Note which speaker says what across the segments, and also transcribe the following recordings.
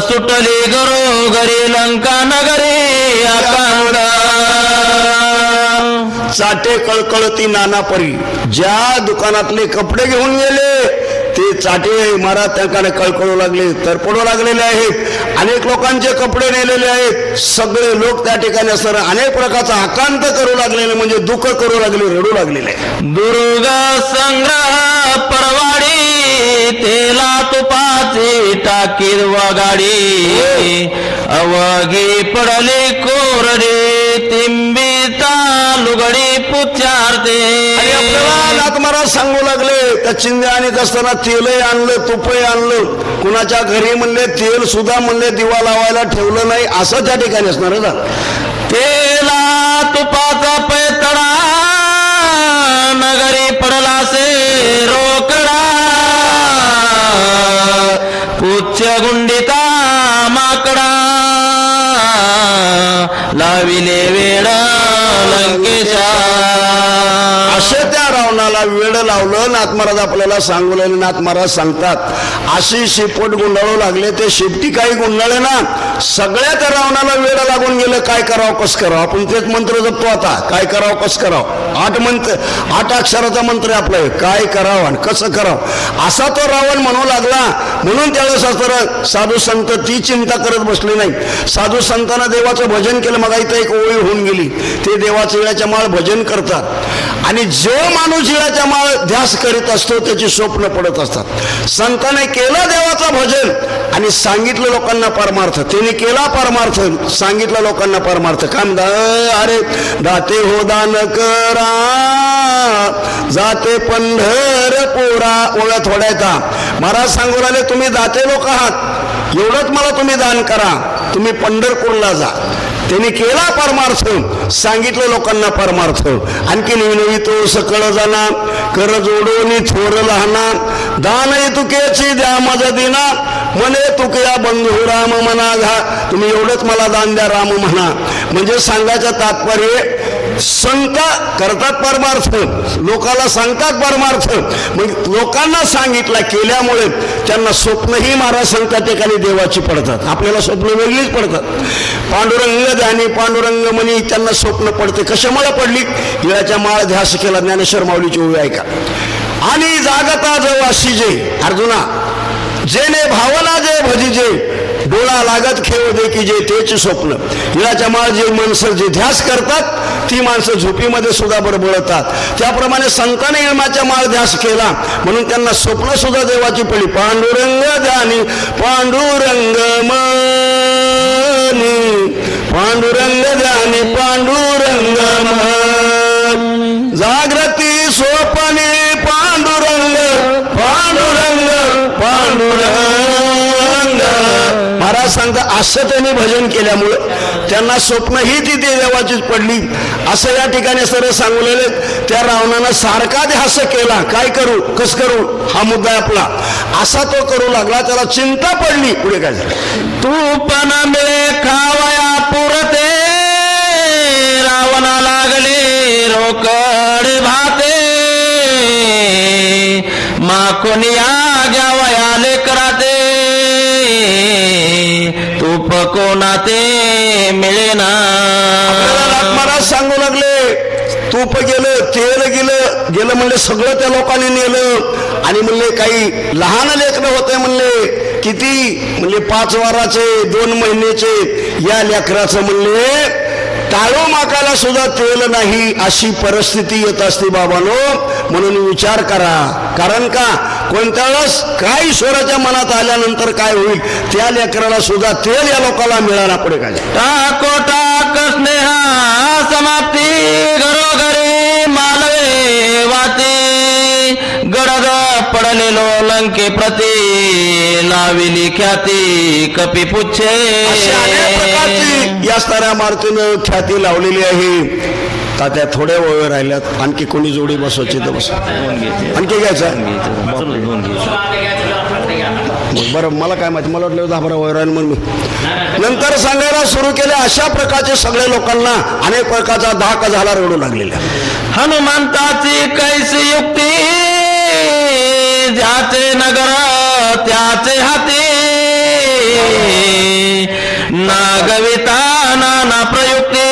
Speaker 1: सुटली गरो घरी लंका नगरी
Speaker 2: चाटे कळकळती नाना परी ज्या दुकानातले कपडे घेऊन गेले ते चाटे महाराज त्यांना कळकळू लागले तरपडू लागलेले आहेत. अनेक लोकांचे कपडे नेलेले आहेत. सगळे लोक त्या ठिकाणी असताना अनेक प्रकारचा आकांत करू लागलेले म्हणजे दुःख करू लागले रडू लागलेले.
Speaker 1: दुर्गा संग्रह परवाडी तेला तुपाची टाकीर गाडी अवघी पडली कोरडी तिंबिता लुगडी पुचारते
Speaker 2: महाराज सांगू लागले त्या चिंध्या आणत असताना तेलही आणलं तुपही आणलं. कुणाच्या घरी म्हणले तेल सुद्धा म्हणले दिवा लावायला ठेवलं नाही. असं त्या ठिकाणी असणार ना?
Speaker 1: तेला तुपाचा पैतडा नगरी पडला से रोकडा మత్స్యగుండిత మాకడా లావిలేవే वेळ
Speaker 2: लावलं नाथ महाराज आपल्याला सांगवलेले नाथ महाराज सांगतात अशी शेपट गुंडाळू लागले ते शेपटी काही गुंडाळे ना सगळ्या त्या रावणाला वेळ लागून गेलं काय करावं कसं करावं? आपण तेच मंत्र जपतो आता काय करावं कसं करावं? आठ मंत्र आठ अक्षराचा मंत्र आहे आपला काय करावं आणि कसं करावं? असा तो रावण म्हणू लागला म्हणून त्यावेळेस असतं साधू संत ती चिंता करत बसली नाही. साधू संतांना देवाचं भजन केलं मग इथं एक ओळी होऊन गेली. ते देवाचं इळ्याच्या माळ भजन करतात. आणि जो माणूस इळ्याच्या माळ ध्यास करीत असतो त्याची स्वप्न पडत असतात. संतांनी केलं देवाचं भजन आणि सांगितलं लोकांना परमार्थ. त्यांनी केला परमार्थ सांगितलं लोकांना परमार्थ. काय म्हणता अरे दाते हो दान करा. जाते पंढर पोरा ओळख थोड्याचा महाराज सांगू राहिले तुम्ही दाते लोक आहात. एवढंच मला तुम्ही दान करा. तुम्ही पंढरपूरला जा. त्यांनी केला परमार्थ. सांगितलं लोकांना परमार्थ. आणखी विनवी तो सकळ जाना कर जोडून थोर लहाना. दान तुकेची द्या माझा दिना. म्हणे तुकया बंधू राम म्हणा घा तुम्ही एवढंच मला दान द्या राम म्हणा. म्हणजे सांगायचं तात्पर्य संका करतात परमार्थ. लोकाला सांगतात परमार्थ. मग लोकांना सांगितला केल्यामुळे त्यांना स्वप्नही महाराज सांगतात एखादी देवाची पडतात. आपल्याला स्वप्न वेगळीच पडतात. पांडुरंग ध्यानी पांडुरंग म्हणी त्यांना स्वप्न पडते. कशामुळे पडली? हिळाच्या माळ ध्यास केला ज्ञानेश्वर माऊलीची ओळी ऐका. आणि जागता जवाशी जे अर्जुना जेने भावना जे भजिजे डोळा लागत खेळ दे की जे तेच स्वप्न. हिळाच्या माळ जे मनसर जे ध्यास करतात ती माणसं झोपीमध्ये सुद्धा बडबडतात. त्याप्रमाणे संतान इळमाच्या माळ ध्यास केला. म्हणून त्यांना स्वप्न सुद्धा देवाची पडली. पांडुरंग ध्यानी पांडुरंग मानी. पांडुरंग ध्यानी पांडुरंग मा जागृती स्वप्ने पांडुरंग पांडुरंग पांडुरंग महाराज असं त्यांनी भजन केल्यामुळं त्यांना स्वप्नही तिथे देवाचीच पडली. असं या ठिकाणी सर्व सांगलेले त्या रावणानं सारखा ध्यास केला. काय करू? कस करू? हा मुद्दा आपला. असा तो करू लागला त्याला चिंता पडली. पुढे काय झालं?
Speaker 1: तू पण मिळे खावया पुरते रावणा लागले रोकड भाते. माकोनिया घ्यावया रूप कोणाते
Speaker 2: मिळेना. महाराज सांगू लागले तूप गेलं तेल गेलं गेलं म्हणले सगळं त्या लोकांनी नेलं. आणि म्हणले काही लहान लेकरं होते म्हणले किती? म्हणले पाच वाराचे दोन महिन्याचे. या लेकराचं म्हणले टाळू माकाला सुद्धा तेल नाही अशी परिस्थिती येत असते बाबानो. म्हणून विचार करा. कारण का? कोणत्या वेळेस काय ईश्वराच्या मनात आल्यानंतर काय होईल त्या लेकराला सुद्धा तेल या लोकांना मिळाला पुढे काय
Speaker 1: टाको टाक स्नेहा समाप्ती घरोघरी मालवे वाते. गडद पडलेलो लंके प्रती लाविली ख्याती कपी पुच्छे.
Speaker 2: या स्तरा मारुतीनं ख्याती लावलेली आहे. तात्या थोड्या वेळ राहिल्यात आणखी कोणी जोडी बसवायची तर बस. आणखी घ्यायचं? बरं मला काय माहिती मला वाटलं दहा बारा वय राहील म्हणून. नंतर सांगायला सुरू केले अशा प्रकारचे सगळ्या लोकांना अनेक प्रकारचा धाक झाला रडू लागलेला
Speaker 1: हनुमंताची कैसी युक्ती ज्याचे नगर त्याचे हाती. नागविता नाना प्रयुक्ती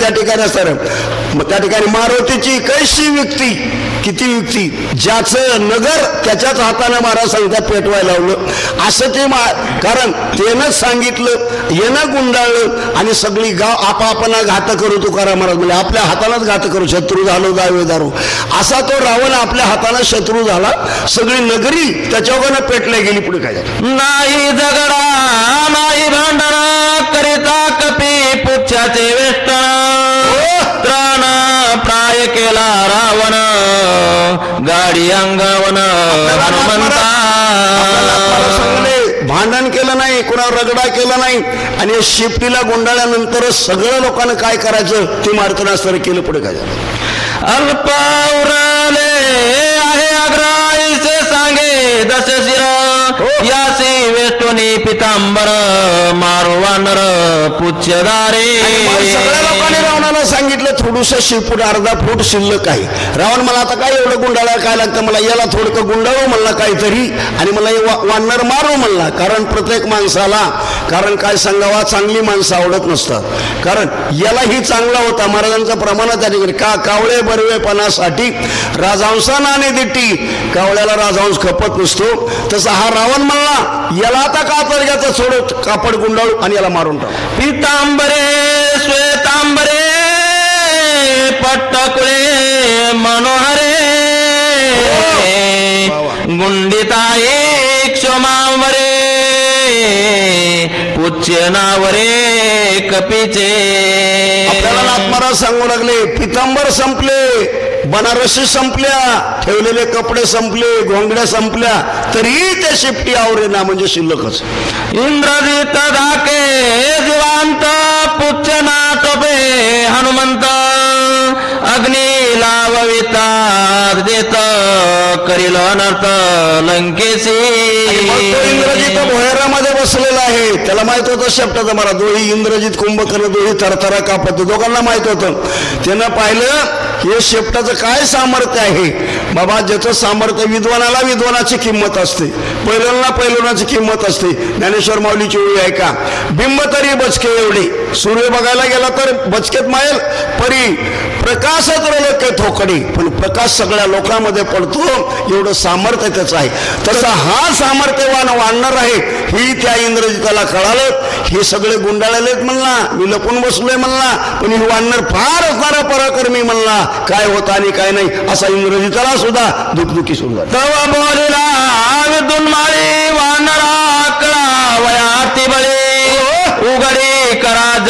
Speaker 2: त्या ठिकाणी सर. मग त्या ठिकाणी मारुतीची कैशी व्यक्ती किती युक्ती ज्याचं नगर त्याच्याच हाताने महाराज सांगतात पेटवायला लावलं. असं ते मा कारण त्यानंच सांगितलं येणं गुंडाळलं आणि सगळी गाव आपापला घात करू तुकाराम महाराज म्हणजे आपल्या हातालाच घात करू शत्रू झालो दावेदारो असा तो रावण आपल्या हाताला शत्रू झाला सगळी नगरी त्याच्यावर पेटल्या गेली पुढे काय झालं?
Speaker 1: नाही झगडा नाही भांडण करिता कपी पुच्छाचे वेष्टन त्राण प्राय केला रावण गाडी अंगावन हनुमंता
Speaker 2: भांडण केलं नाही कुणावर रगडा केला नाही आणि शिफ्टीला गुंडाळल्यानंतरच सगळं लोकांना काय करायचं ते मार्तनास्तर केलं पुढे काय झालं
Speaker 1: अल्प उरले आहे अग्राईचे सांगे दश शिर यासी वेष्टोनी पितांबर मारो वानर पुच्छदारे
Speaker 2: मग सगळ्या लोकांनी रावणाला सांगितलं थोडस शिपूट अर्धा फूट शिल्लक आहे. रावण मला आता काय एवढं गुंडाळा काय लागतं? मला याला थोडकं गुंडाळू म्हणला काहीतरी आणि मला वानर मारू म्हणला. कारण प्रत्येक माणसाला कारण काय सांगावा चांगली माणसं आवडत नसतात. कारण यालाही चांगला होता. महाराजांचा प्रमाणात त्या ठिकाणी का कावळे बरवेपणासाठी राजहंसानं दिट्टी. कावळ्याला राजहंस खपत नसतो. तसा हा रावण म्हणला याला आता का तर याचा सोडत कापड गुंडाळू आणि याला मारून टाकू.
Speaker 1: पितांबरे श्वेतांबरे पट्टकुळे मनोहरे गुंडिताई क्षमावरे पुच्य नावरे कपीचे.
Speaker 2: आपल्याला आत्माराज सांगू लागले पितांबर संपले. बनारसी संपल्या ठेवलेले कपडे संपले घोंगड्या संपल्या तरी ते शिफ्टी आवरेना म्हणजे शिल्लकच.
Speaker 1: इंद्रजित धाके जिवांत पुच्छ नाटोपे हनुमंत. अग्नी लावविता देत करील अनर्थ लंकेशी
Speaker 2: इंद्रजित भोयरामध्ये बसलेला आहे. त्याला माहीत होतं शेपटाचं मला दोही इंद्रजित कुंभकर्ण दोही थरथरा कापत दोघांना माहीत होतं. त्यानं पाहिलं हे शेपटाचं काय सामर्थ्य आहे? बाबा ज्याचं सामर्थ्य विद्वानाला विद्वानाची किंमत असते पैलवानाला पैलवानाची किंमत असते. ज्ञानेश्वर माऊलीची ओळी आहे का? बिंब तरी बचके एवढे. सूर्य बघायला गेला तर बचकेत मायल. परी प्रकाशात रलके थोकडी पण प्रकाश सगळ्या लोकांमध्ये पडतो. एवढं सामर्थ्य त्याचं आहे. तसा हा सामर्थ्यवान वाढणार आहे ही त्या इंद्रजिताला कळालं. हे सगळे गुंडाळलेत म्हणला. मी लपून बसलोय म्हणला. पण ही वाढणार फार असणारा पराक्रमी म्हणला. काय होता आणि काय नाही असा इंद्रजिताला सुद्धा दुखदुखी सुरू झाला.
Speaker 1: तव बोलिला विदुन वानरा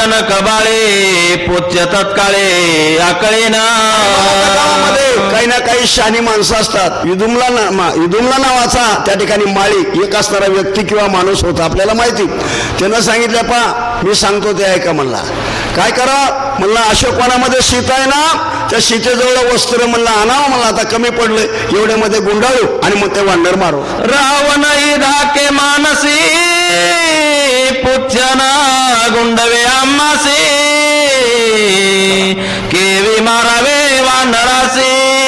Speaker 1: वचन कबाळे बाळे तत्काळे आकळीना
Speaker 2: गावामध्ये काही ना काही शानी माणसं असतात. युदुमला ना युदुमला नावाचा त्या ठिकाणी माळी एक असणारा व्यक्ती किंवा माणूस होता आपल्याला माहिती. त्यानं सांगितलं पा मी सांगतो ते ऐका म्हणला. काय करा? म्हणला अशोकवनामध्ये सीता आहे ना त्या सीतेजवळ वस्त्र म्हणला आणावं मला आता कमी पडलं एवढ्यामध्ये गुंडाळू आणि मग ते वांडर मारू.
Speaker 1: रावण धाके मानसी पुच्छना गुंडवे आम्हासी केवी मारावे वांडरासी.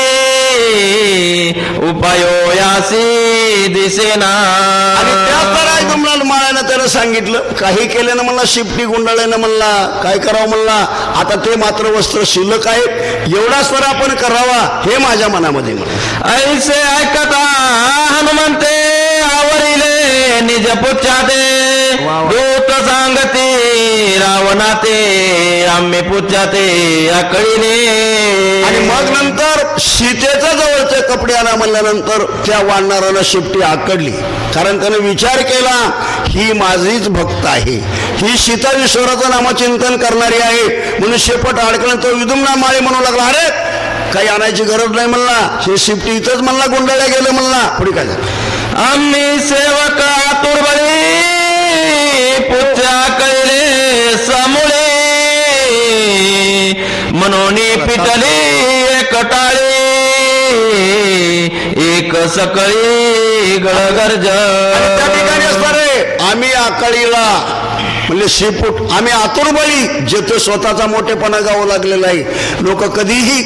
Speaker 1: उपायो यासी दिसेना
Speaker 2: आणि त्याच तर तुम्हाला माळ्यानं त्यानं सांगितलं काही केल्यानं म्हणला शिफ्टी गुंडाळ्यानं म्हणला काय करावं म्हणला आता ते मात्र वस्त्र शिल्लक आहे एवढाच तर आपण करावा हे माझ्या मनामध्ये.
Speaker 1: ऐसे ऐकता हनुमंते आवरिले निज पुच्छाते. दूत सांगते रावणाते आम्ही पुच्छाते आकळीने
Speaker 2: आणि मग नंतर सीतेच्या जवळचे कपडे आणा म्हणल्यानंतर त्या वाढणाऱ्याला शिफ्टी आकडली. कारण त्यानं विचार केला ही माझीच भक्त आहे. ही सीता विश्वराचं नामचिंतन करणारी आहे. म्हणून शेपट अडकलं तो विदुमना माळी म्हणू लागला अरे काही आणायची गरज नाही म्हणला. हे शिफ्टी इथंच म्हणला गुंडाळ्या गेलं म्हणला. पुढे काय झालं?
Speaker 1: आम्ही सेवक आतुरबळी पूजा कैले समुळे. म्हणून पिटली कटाळे एक सकळी गळगर्ज.
Speaker 2: ठिकाणी असणार आम्ही आकळीला म्हणजे शिपूट आम्ही आतुरबळी जेथे स्वतःचा मोठेपणा गावं लागलेला आहे. लोक कधीही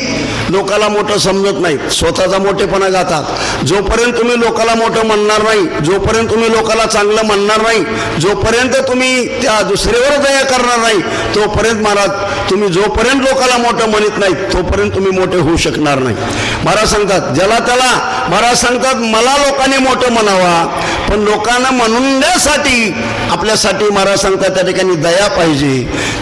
Speaker 2: लोकाला मोठं समजत नाही. स्वतःचा मोठेपणा गातात. जोपर्यंत तुम्ही लोकाला मोठं म्हणणार नाही जोपर्यंत तुम्ही लोकाला चांगलं म्हणणार नाही जोपर्यंत तुम्ही त्या दुसऱ्यावर दया करणार नाही तोपर्यंत महाराज तुम्ही जोपर्यंत लोकाला मोठं म्हणत नाही तोपर्यंत तुम्ही मोठे होऊ शकणार नाही. महाराज सांगतात ज्याला त्याला महाराज सांगतात मला लोकांनी मोठं म्हणावा पण लोकांना म्हणण्यासाठी आपल्यासाठी महाराज सांगतात त्या ठिकाणी दया पाहिजे.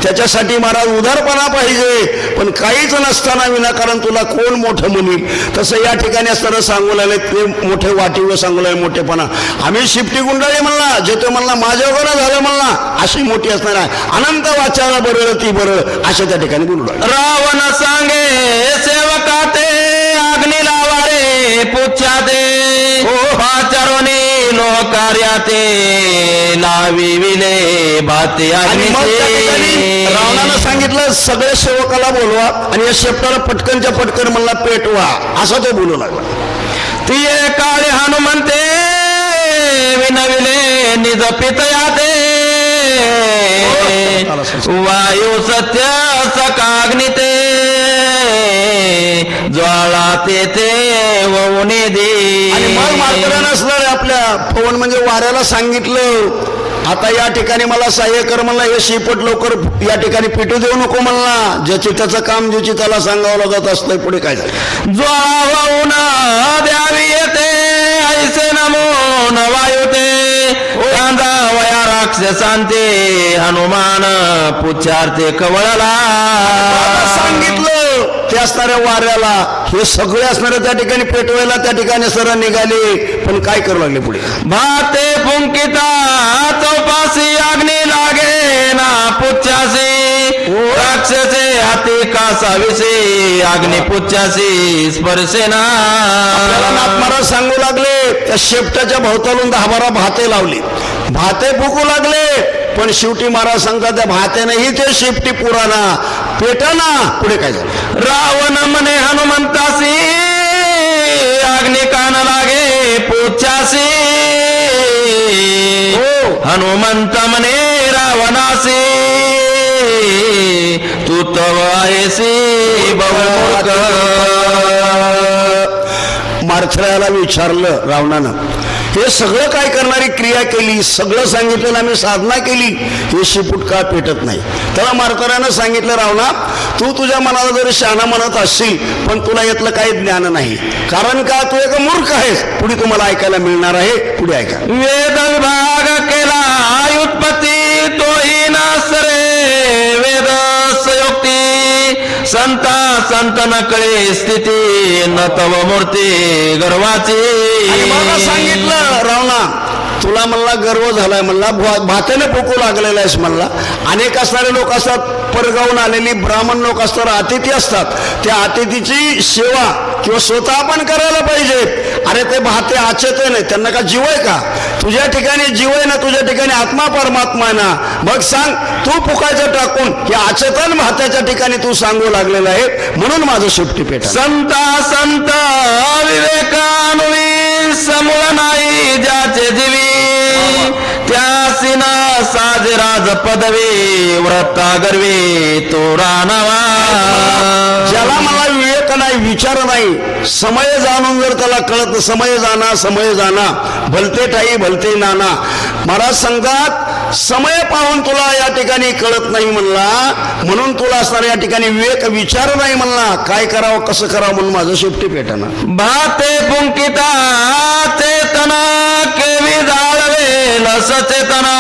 Speaker 2: त्याच्यासाठी महाराज उदारपणा पाहिजे. पण काहीच नसताना विनाकारण तुला कोण मोठं म्हणेल? तसं या ठिकाणी असताना सांगू लागले ते मोठे वाटीव सांगू लागले मोठेपणा. आम्ही शिफ्टी गुंडाळी म्हणला जे तो म्हणला माझ्यावर झालं म्हणला अशी मोठी असणार आहे. अनंत वाचाला बरं ती बरं अशा त्या ठिकाणी लागले.
Speaker 1: रावण सांगे सेवका ते अग्नी लावारे पुच्छा ते पाचारोनी लोकार्या ते लावी विले भाते
Speaker 2: रावणानं सांगितलं सगळ्या सेवकाला बोलवा आणि या शेपटाला पटकनच्या पटकन म्हणला पेटवा. असा तो बोलू लागला.
Speaker 1: ती काळे हनुमंते विनविले निज पितयाते वायू सत्य सकाग्निते ज्वाळा ते ते ववने दे
Speaker 2: मग मात्र नसणार आपल्या पवन म्हणजे वाऱ्याला सांगितलं आता या ठिकाणी मला सहाय्य कर म्हणला हे शिपट लवकर या ठिकाणी पिटू देऊ नको म्हणला. ज्याची त्याचं काम ज्याची त्याला सांगावं लागत असतंय पुढे काय झालं?
Speaker 1: ज्वाळा वाहून द्यावी येते ऐसे नमो न वायुते कांदा वया राक्षसांते हनुमान पुचारते कवळला.
Speaker 2: सांगितलं ते असणाऱ्या वाऱ्याला हे सगळे असणारे त्या ठिकाणी पेटवायला त्या ठिकाणी सर निघाले पण काय करू लागले पुढे?
Speaker 1: भाते पुंकिता चौपासी अग्नी लागे ना पुच्छासी. राक्षसे हाती कासाविसे अग्नी पुच्छासी
Speaker 2: नाथ महाराज सांगू लागले त्या शेपटाच्या भोवतालून दहा बारा भाते लावली. भाते फुकू लागले पण शेवटी महाराज सांगतात त्या भात्यानेही ते शेपटी पुराणा पेटाना. पुढे काय झालं?
Speaker 1: रावण म्हणे हनुमंतासी अग्नि कान लागे पुच्छासी
Speaker 2: हो.
Speaker 1: हनुमंत म्हणे रावणासी तू तव आहेसी
Speaker 2: मारथऱ्याला विचारलं रावणानं हे सगळं काय करणारी क्रिया केली सगळं सांगितलेलं आम्ही साधना केली हे शिपूट का पेटत नाही. त्याला मारकऱ्यानं सांगितलं रावणा तू तुझ्या मनाला जरी शहाणा म्हणत असशील पण तुला यातलं काही ज्ञान नाही. कारण का तू एक मूर्ख आहेस. पुढे तुम्हाला ऐकायला मिळणार आहे. पुढे ऐका.
Speaker 1: वेद विभाग केला संता संत कळे स्थिती न तव मूर्ती गर्वाची.
Speaker 2: मला सांगितलं रावणा तुला म्हणला गर्व झालाय म्हणला भा- भात्याने फुकू लागलेला आहेस म्हणला. अनेक असणारे लोक असतात परगावून आलेली ब्राह्मण लोक असतात अतिथी असतात. त्या अतिथीची सेवा किंवा स्वतः आपण करायला पाहिजे. अरे ते भाते आचेते नाही त्यांना का जीव आहे का? तुझ्या ठिकाणी जीव आहे ना तुझ्या ठिकाणी आत्मा परमात्मा आहे ना. मग सांग तू फुकायचं टाकून हे आचेतन भात्याच्या ठिकाणी तू सांगू लागलेला आहे म्हणून माझं शेपटी पेट
Speaker 1: संता संत विवेकानुवी समूळ नाही ज्याचे जीवी. त्यासी ना साजे राज पदवी व्रता गर्वी तो राणावा
Speaker 2: ज्याला मला का नाही विचार नाही समय जाणून जर त्याला कळत समय जाना समय जाना भलते ठाई भलते नाना. महाराज सांगतात समय पाहून तुला या ठिकाणी कळत नाही म्हणला म्हणून तुला असणार या ठिकाणी विवेक विचार नाही म्हणला. काय करावं कसं करावं म्हणून माझं शेपटी पेटाना
Speaker 1: भाते पुंकिता चेतना केवी जाळवे लस चेतना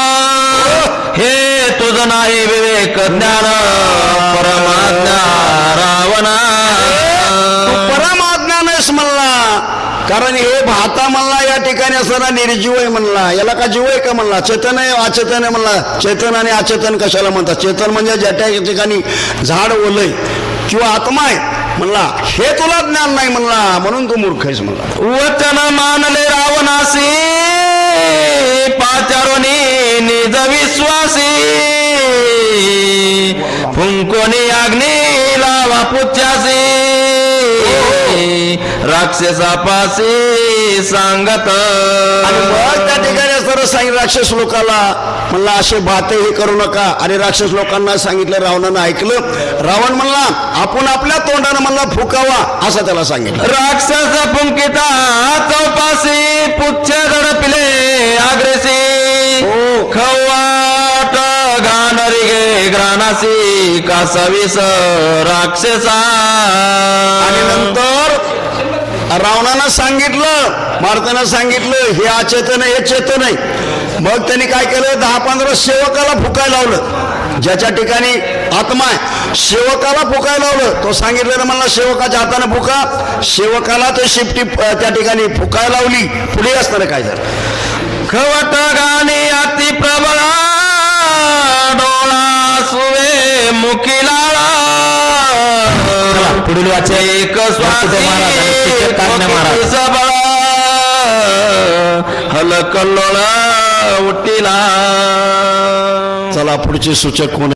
Speaker 1: हे तुझं नाही विवेक ज्ञान परमात्मा रावणा.
Speaker 2: परमाज्ञा म्हणला. कारण हे भाता म्हणला या ठिकाणी असणारा निर्जीव आहे म्हणला. याला का जीव आहे का म्हणला? चेतन आहे अचेतन आहे म्हणला. चेतन आणि अचेतन कशाला म्हणतात? चेतन म्हणजे ज्या त्या ठिकाणी झाड ओलय किंवा आत्मा आहे म्हणला. हे तुला ज्ञान नाही म्हणला. म्हणून तू मूर्ख आहेस म्हणला.
Speaker 1: वचन मानले रावणासी पाचारोनी निज विश्वासी. फुंकोनी अग्नी लावा पुच्छासी राक्षसापाशी सांगत.
Speaker 2: आणि मग त्या ठिकाणी सांगितलं राक्षस लोकाला म्हणला असे बाते हे करू नका. आणि राक्षस लोकांना सांगितलं रावणानं ऐकलं. रावण म्हणला आपण आपल्या तोंडानं म्हणला फुकावा असं त्याला सांगितलं.
Speaker 1: राक्षस पुंकिता चौपासी पुच्छ दडपिले आग्रेसी.
Speaker 2: हो.
Speaker 1: खवाट घाणरी गे ग्राणासी कासावीस राक्षसा.
Speaker 2: आणि नंतर रावणानं सांगितलं मारताना सांगितलं हे अचेतन आहे, हे चेतन आहे. मग त्यांनी काय केलं? दहा पंधरा सेवकाला फुकाय लावलं. ज्याच्या ठिकाणी आत्मा आहे सेवकाला फुकाय लावलं. तो सांगितलं मला सेवकाच्या हातानं फुका. सेवकाला तो शिफ्टी त्या ठिकाणी फुकाय लावली. पुढे असताना काय झालं?
Speaker 1: खवट गाणी अति प्रबळा डोळा सुवे मुखिलाळा
Speaker 3: पुढील वाचन
Speaker 1: एक
Speaker 3: वासुदेव महाराज.
Speaker 1: हलकल्लोळ उट्टीला
Speaker 2: चला पुढचे सूचक कोण